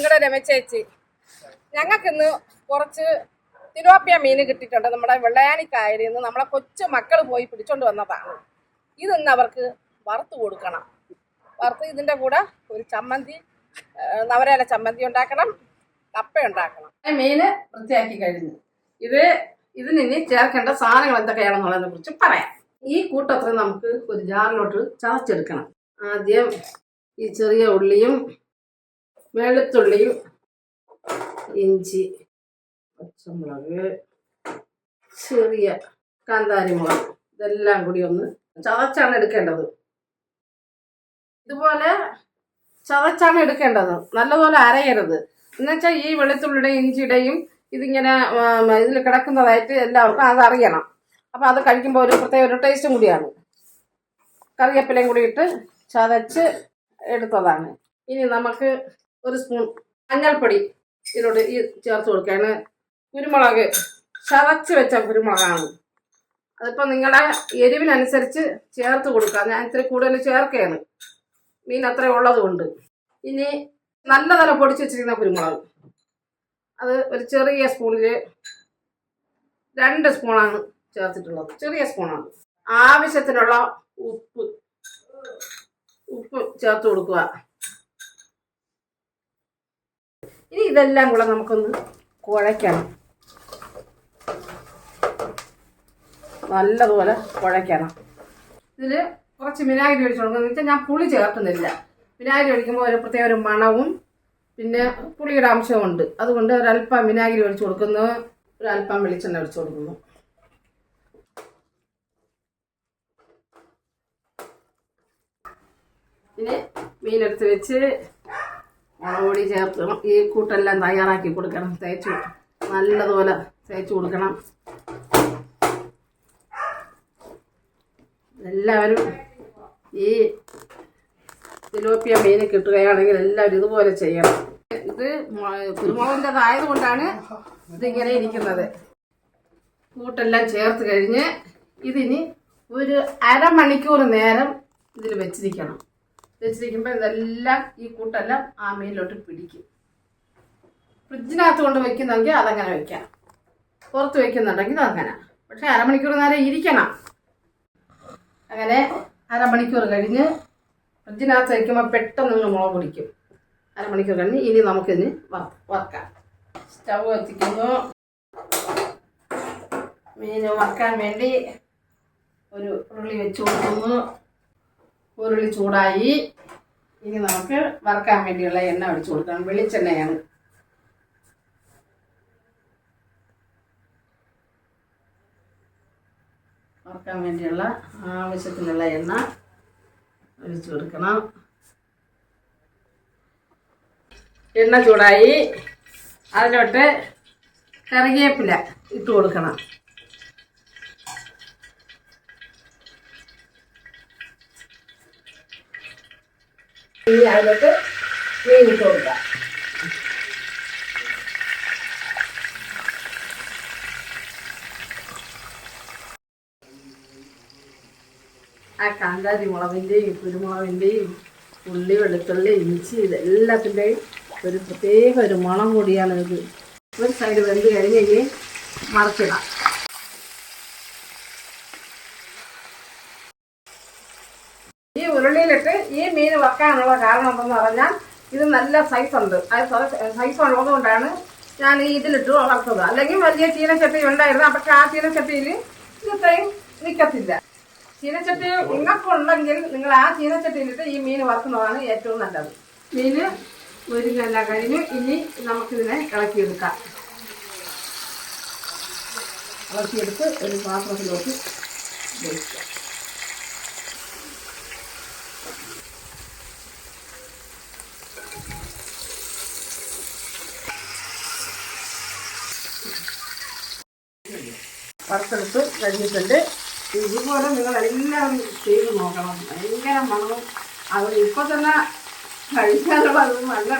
നിങ്ങളുടെ രമചേച്ചി ഞങ്ങൾക്കിന്ന് കുറച്ച് തിലോപ്പിയ മീൻ കിട്ടിയിട്ടുണ്ട് നമ്മുടെ വെള്ളയാണിക്കായലിൽ നിന്ന് നമ്മളെ കൊച്ചു മക്കൾ പോയി പിടിച്ചോണ്ട് വന്നതാണ്. ഇതിന്ന് അവർക്ക് വറുത്ത് കൊടുക്കണം. വറുത്ത് ഇതിന്റെ കൂടെ ഒരു ചമ്മന്തി നവരേല ചമ്മന്തി ഉണ്ടാക്കണം കപ്പ ഉണ്ടാക്കണം. മീന് വൃത്തിയാക്കി കഴിഞ്ഞു. ഇത് ഇതിന് ചേർക്കേണ്ട സാധനങ്ങൾ എന്തൊക്കെയാണെന്നുള്ളതിനെ കുറിച്ച് പറയാം. ഈ കൂട്ടത്തിൽ നമുക്ക് ഒരു ജാറിലോട്ട് ചതച്ചെടുക്കണം. ആദ്യം ഈ ചെറിയ ഉള്ളിയും വെളുത്തുള്ളിയും ഇഞ്ചി പച്ചമുളക് ചെറിയ കാന്താരി മുളക് ഇതെല്ലാം കൂടി ഒന്ന് ചതച്ചാണ് എടുക്കേണ്ടത്. ഇതുപോലെ ചതച്ചാണ് എടുക്കേണ്ടത്. നല്ലപോലെ അരയരുത്. എന്നുവെച്ചാൽ ഈ വെളുത്തുള്ളിയുടെയും ഇഞ്ചിയുടെയും ഇതിങ്ങനെ ഇതിൽ കിടക്കുന്നതായിട്ട് എല്ലാവർക്കും അതറിയണം അപ്പം അത് കഴിക്കുമ്പോൾ ഒരു പ്രത്യേക ഒരു ടേസ്റ്റും കൂടിയാണ്. കറിവേപ്പിലയും കൂടി ഇട്ട് ചതച്ച് എടുത്തതാണ്. ഇനി നമുക്ക് ഒരു സ്പൂൺ മഞ്ഞൾപ്പൊടി ഇതിലോട്ട് ഈ ചേർത്ത് കൊടുക്കുകയാണ് കുരുമുളക് ചതച്ച് വെച്ച കുരുമുളകാണ്. അതിപ്പോൾ നിങ്ങളുടെ എരിവിനനുസരിച്ച് ചേർത്ത് കൊടുക്കുക. ഞാൻ ഇത്തിരി കൂടുതൽ ചേർക്കുകയാണ്. മീൻ അത്ര ഉള്ളതുകൊണ്ട്. ഇനി നല്ല തല പൊടിച്ച് വെച്ചിരിക്കുന്ന കുരുമുളക്. അത് ഒരു ചെറിയ സ്പൂണിൽ രണ്ട് സ്പൂണാണ് ചേർത്തിട്ടുള്ളത്. ചെറിയ സ്പൂണാണ്. ആവശ്യത്തിനുള്ള ഉപ്പ്. ഉപ്പ് ചേർത്ത് കൊടുക്കുക. ഇനി ഇതെല്ലാം കൂടെ നമുക്കൊന്ന് കുഴയ്ക്കണം. നല്ലതുപോലെ കുഴയ്ക്കണം. ഇതിൽ കുറച്ച് വിനാഗിരി ഒഴിച്ചു കൊടുക്കുന്നത് വെച്ചാൽ ഞാൻ പുളി ചേർക്കുന്നില്ല. വിനാഗിരി ഒഴിക്കുമ്പോൾ ഒരു പ്രത്യേക ഒരു മണവും പിന്നെ പുളിയുടെ അംശമുണ്ട് അതുകൊണ്ട് ഒരല്പം വിനാഗിരി ഒഴിച്ചു കൊടുക്കുന്നു. ഒരല്പം വെളിച്ചെണ്ണ ഒഴിച്ചു കൊടുക്കുന്നു. പിന്നെ മീനെടുത്ത് വെച്ച് മുളകുപൊടി ചേർത്ത് ഈ കൂട്ടെല്ലാം തയ്യാറാക്കി കൊടുക്കണം. തേച്ച് നല്ലതുപോലെ തേച്ച് കൊടുക്കണം. എല്ലാവരും ഈ തിലോപ്പിയ മീൻ കിട്ടുകയാണെങ്കിൽ എല്ലാവരും ഇതുപോലെ ചെയ്യണം. ഇത് കുരുമുളകിന്റെതായത് കൊണ്ടാണ് ഇതിങ്ങനെ ഇരിക്കുന്നത്. കൂട്ടെല്ലാം ചേർത്ത് കഴിഞ്ഞ് ഇതിനി ഒരു അരമണിക്കൂർ നേരം ഇതിൽ വെച്ചിരിക്കണം. വെച്ചിരിക്കുമ്പോൾ ഇതെല്ലാം ഈ കൂട്ടെല്ലാം ആ മീനിലോട്ട് പിടിക്കും. ഫ്രിഡ്ജിനകത്ത് കൊണ്ട് വെക്കുന്നെങ്കിൽ അതങ്ങനെ വെക്കാം. പുറത്ത് വെക്കുന്നുണ്ടെങ്കിൽ അതങ്ങനെ പക്ഷെ അരമണിക്കൂർ നേരം ഇരിക്കണം. അങ്ങനെ അരമണിക്കൂർ കഴിഞ്ഞ് ഫ്രിഡ്ജിനകത്ത് വയ്ക്കുമ്പോൾ പെട്ടെന്ന് നിങ്ങൾ മുളക് പിടിക്കും. അരമണിക്കൂർ കഴിഞ്ഞ് ഇനി നമുക്കിതിന് വറ- വറക്കാം. സ്റ്റവ് കത്തിക്കുന്നു മീൻ വറക്കാൻ വേണ്ടി ഒരു ഉരുളി വെച്ച് കൊടുക്കുന്നു. ഉരുളി ചൂടായി. ഇനി നമുക്ക് വറക്കാൻ വേണ്ടിയുള്ള എണ്ണ ഒഴിച്ചു കൊടുക്കണം. വെളിച്ചെണ്ണയാണ്. വറക്കാൻ വേണ്ടിയുള്ള ആവശ്യത്തിനുള്ള എണ്ണ ഒഴിച്ചു കൊടുക്കണം. എണ്ണ ചൂടായി. അതിലോട്ട് കറിവേപ്പില ഇട്ട് കൊടുക്കണം. ഇനി അതിലോട്ട് മീൻ ഇട്ട് കൊടുക്കാം. ആ കാന്താരി മുളകിന്റെയും കുരുമുളകിന്റെയും ഉള്ളി വെളുത്തുള്ളി ഇഞ്ചി ഇതെല്ലാത്തിന്റെയും ഒരു പ്രത്യേക ഒരു മണം കൂടിയാണ് ഇത്. ഒരു സൈഡ് വെന്ത് കഴിഞ്ഞ് ഇനി മറച്ചിടാം. ഉരുളിയിലിട്ട് ഈ മീൻ വെക്കാനുള്ള കാരണം എന്തെന്ന് പറഞ്ഞാൽ ഇത് നല്ല സൈസ് ഉണ്ട്. അത് സൈസ് ഉള്ളതുകൊണ്ടാണ് ഞാൻ ഈ ഇതിലിട്ട് വളർത്തത് അല്ലെങ്കിൽ വലിയ ചീനച്ചട്ടി ഉണ്ടായിരുന്നു. പക്ഷെ ആ ചീനച്ചട്ടിയിൽ ഇത് ഇത്രയും നിൽക്കത്തില്ല ചീനച്ചട്ടി നിങ്ങൾക്കുണ്ടെങ്കിൽ നിങ്ങൾ ആ ചീനച്ചട്ടിയിലിട്ട് ഈ മീൻ വറുക്കുന്നതാണ് ഏറ്റവും നല്ലത്. മീൻ ഒരുങ്ങെല്ലാം കഴിഞ്ഞ് ഇനി നമുക്കിതിനെ ഇളക്കിയെടുക്കാം. ഇളക്കിയെടുത്ത് ഒരു പാത്രത്തിലോട്ട് വെക്കാം വറുത്തെടുത്ത് കഴിഞ്ഞിട്ടുണ്ട്. ഇതുപോലെ നിങ്ങൾ എല്ലാം ചെയ്ത് നോക്കണം. ഭയങ്കര മണവും. അത് ഇപ്പോൾ തന്നെ കഴിക്കാനുള്ളത് നല്ല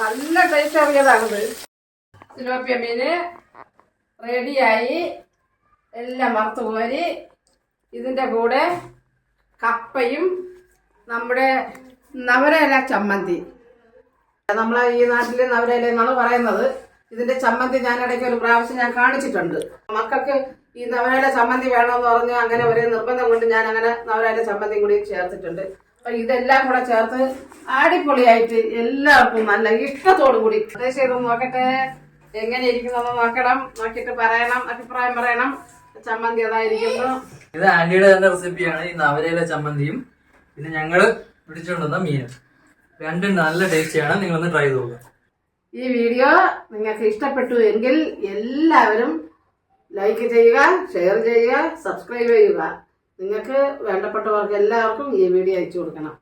നല്ല ടേസ്റ്റ് അറിയതാണത് സിലോപ്പിയ മീന് റെഡിയായി. എല്ലാം വറുത്ത് കോരി ഇതിന്റെ കൂടെ കപ്പയും നമ്മുടെ നവരയില ചമ്മന്തി. നമ്മളെ ഈ നാട്ടിൽ നവരയില എന്നാണ് പറയുന്നത്. ഇതിന്റെ ചമ്മന്തി ഞാൻ ഇടയ്ക്ക് ഒരു പ്രാവശ്യം ഞാൻ കാണിച്ചിട്ടുണ്ട്. മക്കൾക്ക് ഈ നവരയുടെ ചമ്മന്തി വേണമെന്ന് പറഞ്ഞ് അങ്ങനെ ഒരേ നിർബന്ധം കൊണ്ട് ഞാൻ അങ്ങനെ നവരയുടെ ചമ്മന്തി കൂടി ചേർത്തിട്ടുണ്ട്. അപ്പൊ ഇതെല്ലാം കൂടെ ചേർത്ത് അടിപൊളിയായിട്ട് എല്ലാവർക്കും നല്ല ഇഷ്ടത്തോടു കൂടി. ചെയ്ത് നോക്കട്ടെ. എങ്ങനെ ഇരിക്കുന്നതെന്ന് നോക്കണം. നോക്കിയിട്ട് പറയണം. അഭിപ്രായം പറയണം. ചമ്മന്തി അതായിരിക്കുന്നു. ഇത് ആന്റിയുടെ തന്നെ റെസിപ്പിയാണ്. ഈ നവരയിലെ ചമ്മന്തിയും പിന്നെ ഞങ്ങൾ പിടിച്ചുകൊണ്ടുവന്ന മീനും. രണ്ടും നല്ല ടേസ്റ്റിയാണ്. നിങ്ങളൊന്ന് ട്രൈ ചെയ്ത് നോക്കുക ഈ വീഡിയോ നിങ്ങൾക്ക് ഇഷ്ടപ്പെട്ടു എങ്കിൽ എല്ലാവരും ലൈക്ക് ചെയ്യുക ഷെയർ ചെയ്യുക സബ്സ്ക്രൈബ് ചെയ്യുക. നിങ്ങൾക്ക് വേണ്ടപ്പെട്ടവർക്ക് എല്ലാവർക്കും ഈ വീഡിയോ അയച്ചു കൊടുക്കണം.